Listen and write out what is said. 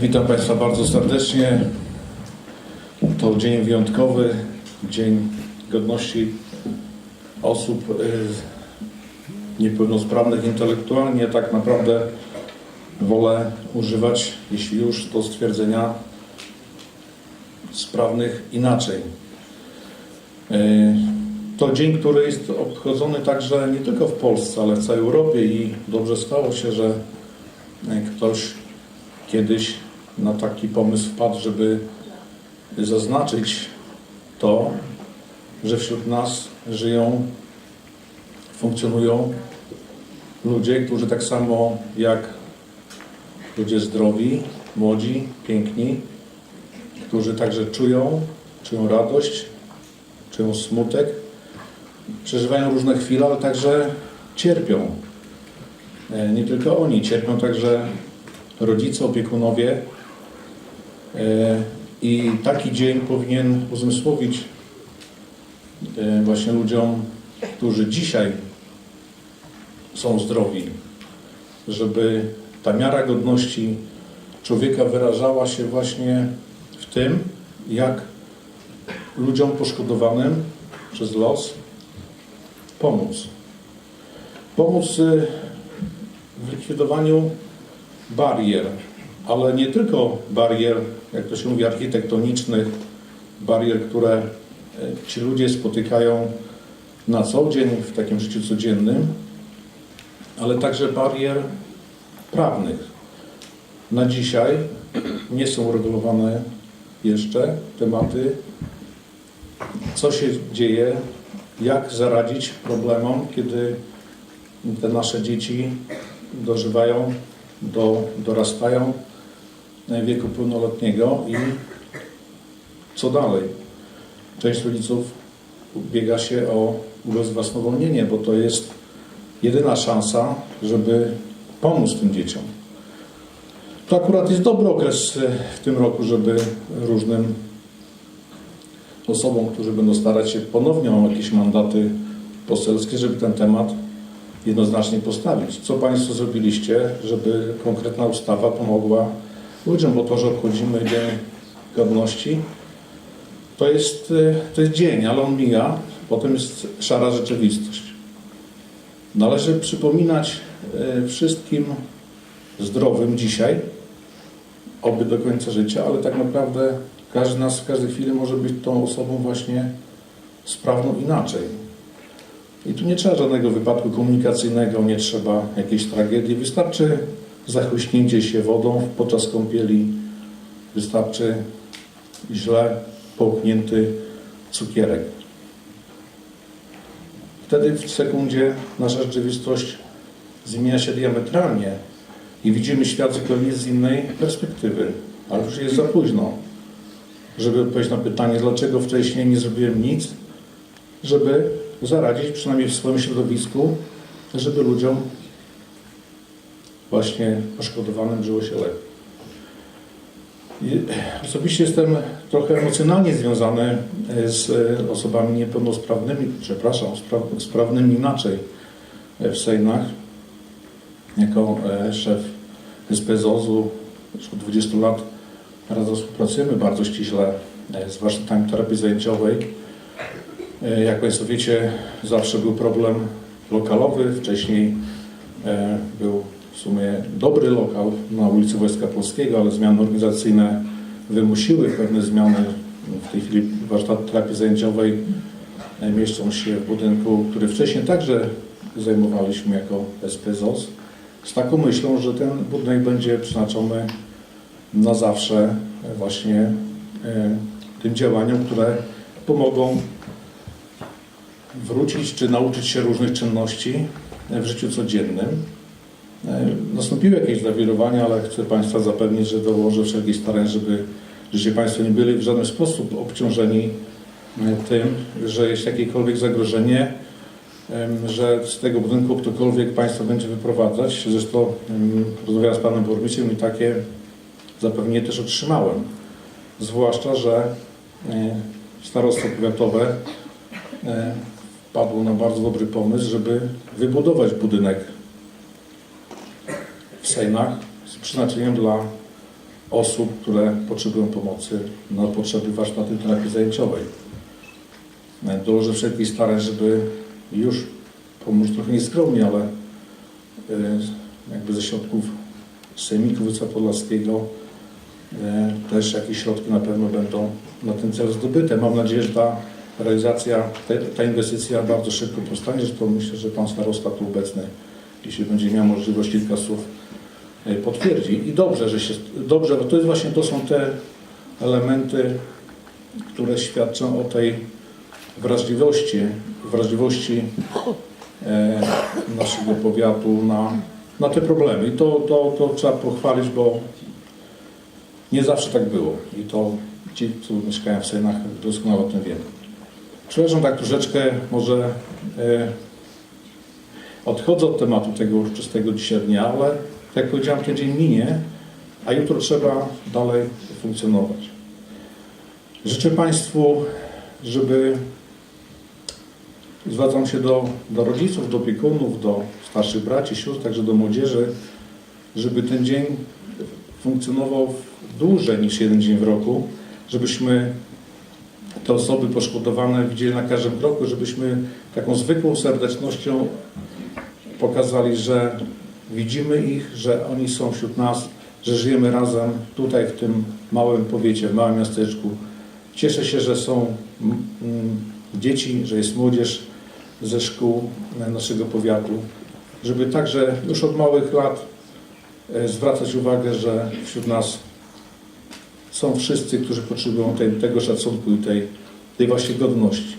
Witam Państwa bardzo serdecznie. To dzień wyjątkowy, Dzień Godności osób y, niepełnosprawnych intelektualnie. Tak naprawdę wolę używać, jeśli już, to stwierdzenia sprawnych inaczej. Y, To dzień, który jest obchodzony także nie tylko w Polsce, ale w całej Europie i dobrze stało się, że y, ktoś kiedyś na taki pomysł wpadł, żeby zaznaczyć to, że wśród nas żyją, funkcjonują ludzie, którzy tak samo jak ludzie zdrowi, młodzi, piękni, którzy także czują, czują radość, czują smutek, przeżywają różne chwile, ale także cierpią. E, Nie tylko oni, cierpią także rodzice, opiekunowie. E, I taki dzień powinien uzmysłowić e, właśnie ludziom, którzy dzisiaj są zdrowi, żeby ta miara godności człowieka wyrażała się właśnie w tym, jak ludziom poszkodowanym przez los pomóc. Pomóc y, w likwidowaniu barier, ale nie tylko barier, jak to się mówi, architektonicznych, barier, które e, ci ludzie spotykają na co dzień w takim życiu codziennym, ale także barier prawnych. Na dzisiaj nie są uregulowane jeszcze tematy, co się dzieje, jak zaradzić problemom, kiedy te nasze dzieci dożywają do, dorastają wieku pełnoletniego i co dalej? Część rodziców ubiega się o ubezwłasnowolnienie, bo to jest jedyna szansa, żeby pomóc tym dzieciom. To akurat jest dobry okres e, w tym roku, żeby różnym osobom, którzy będą starać się ponownie o jakieś mandaty poselskie, żeby ten temat jednoznacznie postawić. Co Państwo zrobiliście, żeby konkretna ustawa pomogła ludziom, bo to, że obchodzimy Dzień Godności, to jest, y, to jest dzień, ale on mija, potem jest szara rzeczywistość. Należy przypominać y, wszystkim zdrowym dzisiaj, oby do końca życia, ale tak naprawdę każdy z nas w każdej chwili może być tą osobą właśnie sprawną inaczej. I tu nie trzeba żadnego wypadku komunikacyjnego, nie trzeba jakiejś tragedii. Wystarczy zachłyśnięcie się wodą podczas kąpieli. Wystarczy źle połknięty cukierek. Wtedy w sekundzie nasza rzeczywistość zmienia się diametralnie i widzimy świat zupełnie z innej perspektywy. Ale już jest za późno, żeby odpowiedzieć na pytanie, dlaczego wcześniej nie zrobiłem nic, żeby zaradzić, przynajmniej w swoim środowisku, żeby ludziom właśnie poszkodowanym żyło się lepiej. I osobiście jestem trochę emocjonalnie związany e, z e, osobami niepełnosprawnymi, przepraszam, spra- sprawnymi inaczej e, w Sejnach. Jako e, szef SPZOZ-u już od 20 lat razem współpracujemy bardzo ściśle e, z warsztatami terapii zajęciowej. E, Jak Państwo wiecie, zawsze był problem lokalowy. Wcześniej e, był w sumie dobry lokal na ulicy Wojska Polskiego, ale zmiany organizacyjne wymusiły pewne zmiany. W tej chwili warsztat terapii zajęciowej e, mieszczą się w budynku, który wcześniej także zajmowaliśmy jako SPZOS, z taką myślą, że ten budynek będzie przeznaczony na zawsze e, właśnie e, tym działaniom, które pomogą wrócić czy nauczyć się różnych czynności w życiu codziennym. E, Nastąpiły jakieś zawirowania, ale chcę Państwa zapewnić, że dołożę wszelkich starań, żeby żebyście Państwo nie byli w żaden sposób obciążeni e, tym, że jest jakiekolwiek zagrożenie, że z tego budynku ktokolwiek Państwa będzie wyprowadzać. Zresztą em, rozmawiałem z Panem Burmistrzem i takie zapewnienie też otrzymałem. Zwłaszcza, że e, starostwo powiatowe padło na bardzo dobry pomysł, żeby wybudować budynek w Sejnach z przeznaczeniem dla osób, które potrzebują pomocy na potrzeby warsztatu terapii zajęciowej. Dołożę wszelkich starań, żeby już pomóż trochę nieskromnie, ale e, jakby ze środków Sejmiku Województwa Podlaskiego e, też jakieś środki na pewno będą na ten cel zdobyte. Mam nadzieję, że ta realizacja, te, ta inwestycja bardzo szybko powstanie, że to myślę, że Pan Starosta tu obecny, jeśli będzie miał możliwość kilka słów potwierdzi. I dobrze, że się, dobrze, bo to jest właśnie, to są te elementy, które świadczą o tej wrażliwości, wrażliwości e, naszego powiatu na, na te problemy. I to, to, to trzeba pochwalić, bo nie zawsze tak było. I to ci, co mieszkają w Sejnach, doskonale o tym wiemy. Przepraszam, tak troszeczkę może e, odchodzę od tematu tego uroczystego dzisiaj dnia, ale jak powiedziałem, ten dzień minie, a jutro trzeba dalej funkcjonować. Życzę Państwu, żeby zwracam się do, do rodziców, do opiekunów, do starszych braci, sióstr, także do młodzieży, żeby ten dzień funkcjonował dłużej niż jeden dzień w roku, żebyśmy te osoby poszkodowane widzieli na każdym kroku, żebyśmy taką zwykłą serdecznością pokazali, że widzimy ich, że oni są wśród nas, że żyjemy razem tutaj w tym małym powiecie, w małym miasteczku. Cieszę się, że są mm, mm, dzieci, że jest młodzież ze szkół e, naszego powiatu, żeby także już od małych lat e, zwracać uwagę, że wśród nas są wszyscy, którzy potrzebują tej, tego szacunku i tej, tej właśnie godności.